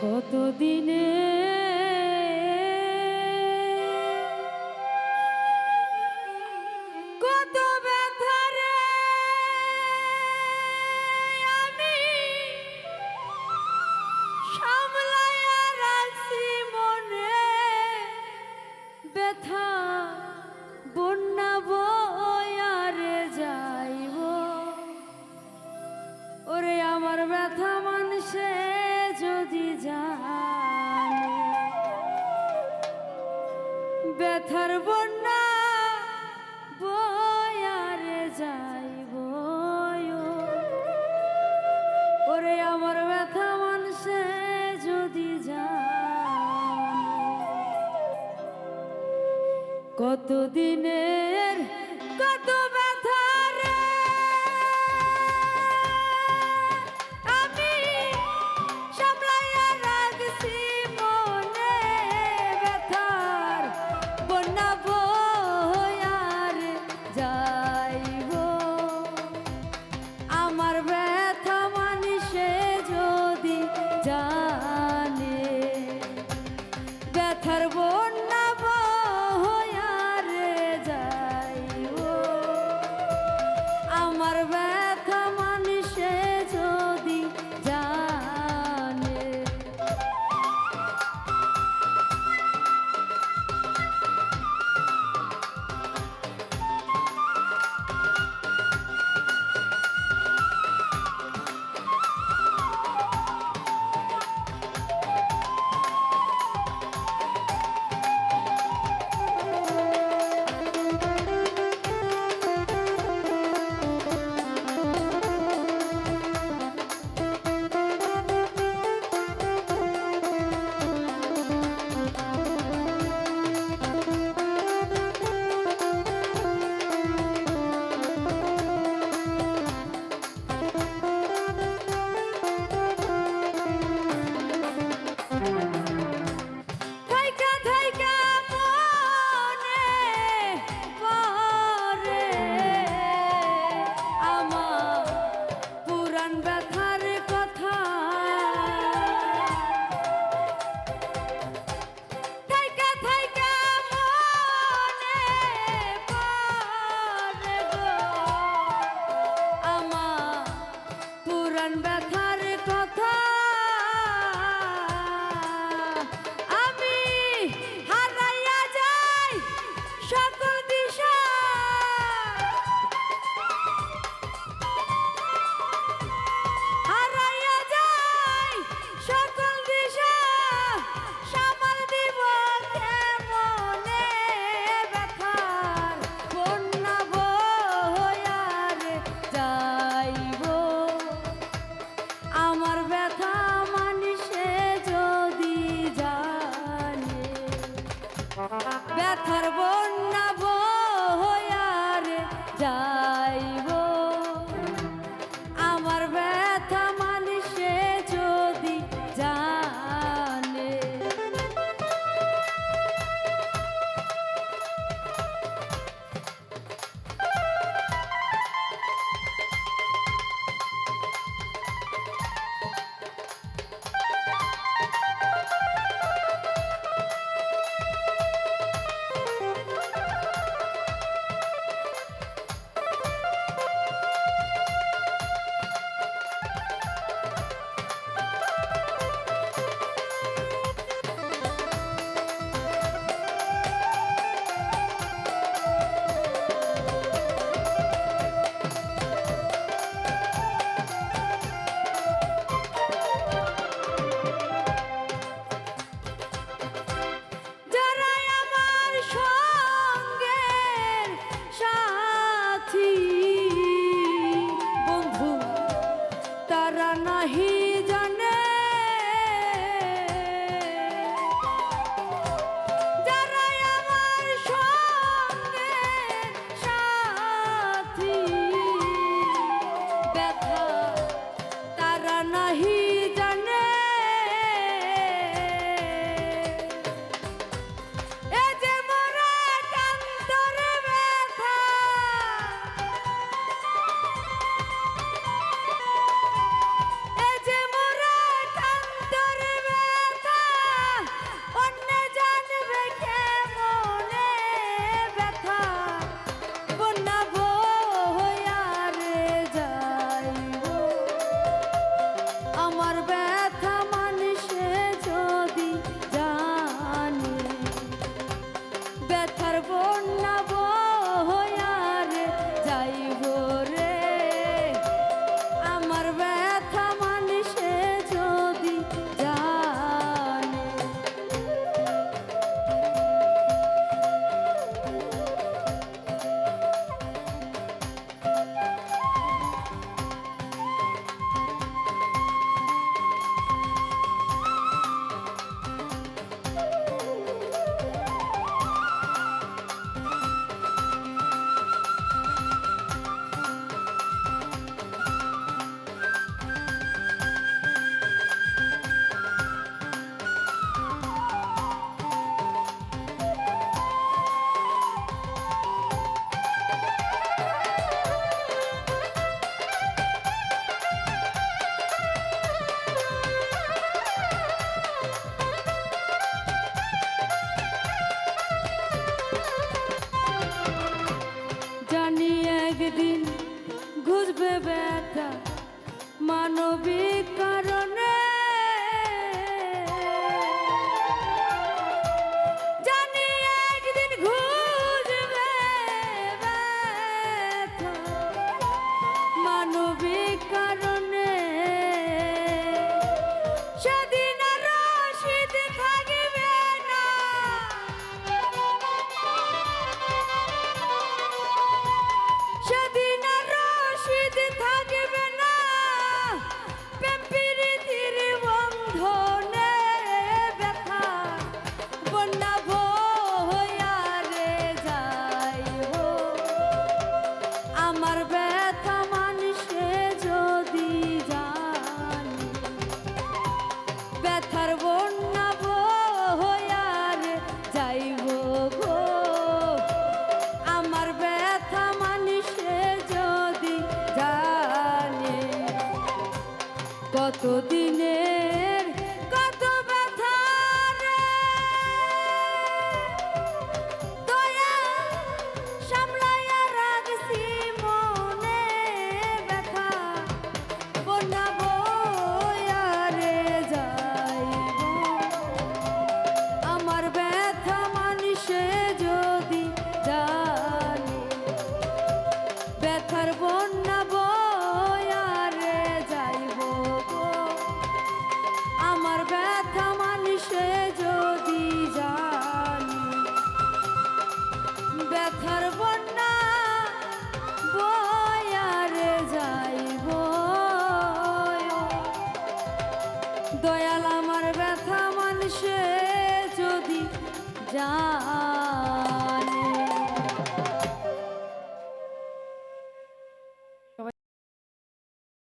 কতদিনের ব্যথার বন্যা বয়ারে যাই ওরে আমার ব্যথা মানুষে যদি যা কতদিনের কত 자. কন্যা কতদিনের, কত ব্যথা দয়া সামলাইয়া রাখছি মনে ব্যথা। বন্যা বয়ারে যাইব। আমার ব্যথা মানুষে যদি জানে, ব্যথার ராஜா